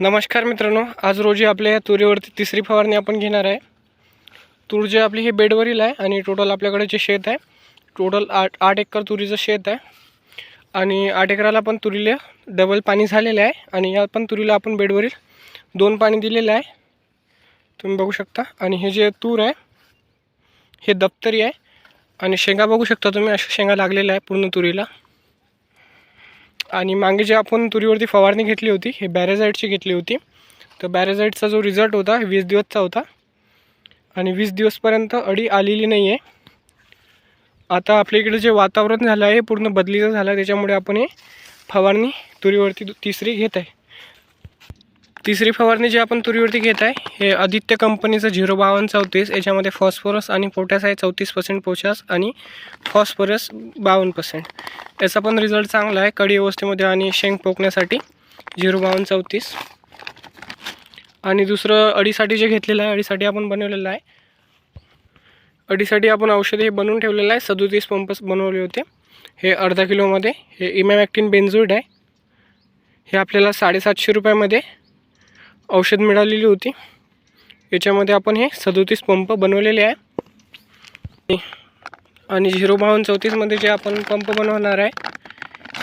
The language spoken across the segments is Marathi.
नमस्कार मित्रांनो आज रोजी आपल्या या तुरीवरती तिसरी फवारणी आपण घेणार आहे. तूर जे आपली हे बेडवरील आहे आणि टोटल आपल्याकडे जे शेत आहे टोटल आठ आठ एकर तुरीचं शेत आहे. आणि आठ एकराला पण तुरीला डबल पाणी झालेलं आहे आणि या पण तुरीला आपण बेडवरील दोन पाणी दिलेलं आहे. तुम्ही बघू शकता. आणि हे जे तूर आहे हे दप्तरी आहे. आणि शेंगा बघू शकता तुम्ही अशा शेंगा लागलेल्या आहे पूर्ण तुरीला. आणि मागे जे आपण तुरीवरती फवारणी घेतली होती हे बॅरेझाईडची घेतली होती. तर बॅरेझाईडचा जो रिझल्ट होता वीस दिवसचा होता. आणि वीस दिवसपर्यंत अडी आलेली नाही आहे आता आपल्या इकडे जे वातावरण झालं आहे पूर्ण बदलीचं झालं आहे. त्याच्यामुळे आपण हे फवारणी तुरीवरती दु- तिसरी घेत आहे. तिसरी फवारणी जी आपण तुरीवरती घेत आहे हे आदित्य कंपनीचं झिरो बावन्न चौतीस याच्यामध्ये फॉस्फरस आणि पोटॅस आहे चौतीस पर्सेंट पोटॅस आणि फॉस्फोरस बावन्न पर्सेंट याचा पण रिझल्ट चांगला आहे कडी अवस्थेमध्ये आणि शेंग पोकण्यासाठी झिरो बावन्न चौतीस. आणि दुसरं अडीसाठी जे घेतलेलं आहे अडीसाठी आपण बनवलेलं आहे. अडीसाठी आपण औषधे हे बनवून ठेवलेलं आहे सदोतीस पंप बनवले होते. हे अर्धा किलोमध्ये हे इमॅमॅक्टिन बेन्झोइड आहे. हे आपल्याला साडेसातशे रुपयामध्ये औषध मिळालेली होती. याच्यामध्ये आपण हे सदोतीस पंप बनवलेले आहे. आणि झिरो बावन्न चौतीसमध्ये जे आपण पंप बनवणार आहे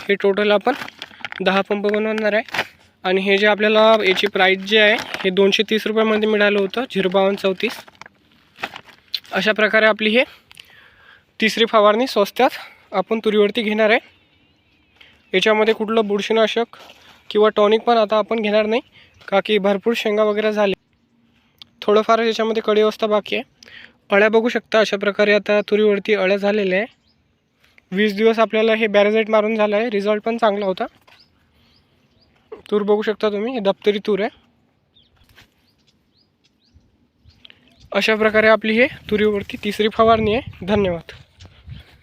हे टोटल आपण दहा पंप बनवणार आहे. आणि हे जे आपल्याला याची प्राईस जे आहे हे दोनशे तीस रुपयामध्ये मिळालं होतं झिरो बावन्न चौतीस. अशा प्रकारे आपली हे तिसरी फवारणी स्वस्तात आपण तुरीवरती घेणार आहे. याच्यामध्ये कुठलं बुरशीनाशक किंवा टॉनिक पण आता आपण घेणार नाही का की भरपूर शेंगा वगैरे झाले. थोडंफार याच्यामध्ये कडी अवस्था बाकी आहे. अळ्या बघू शकता अशा प्रकारे आता तुरीवरती अळ्या झालेल्या आहे. वीस दिवस आपल्याला हे बॅरेजेट मारून झालं आहे. रिझल्ट पण चांगला होता. तूर बघू शकता तुम्ही हे दप्तरी तूर आहे. अशा प्रकारे आपली हे तुरीवरती तिसरी फवारणी आहे. धन्यवाद.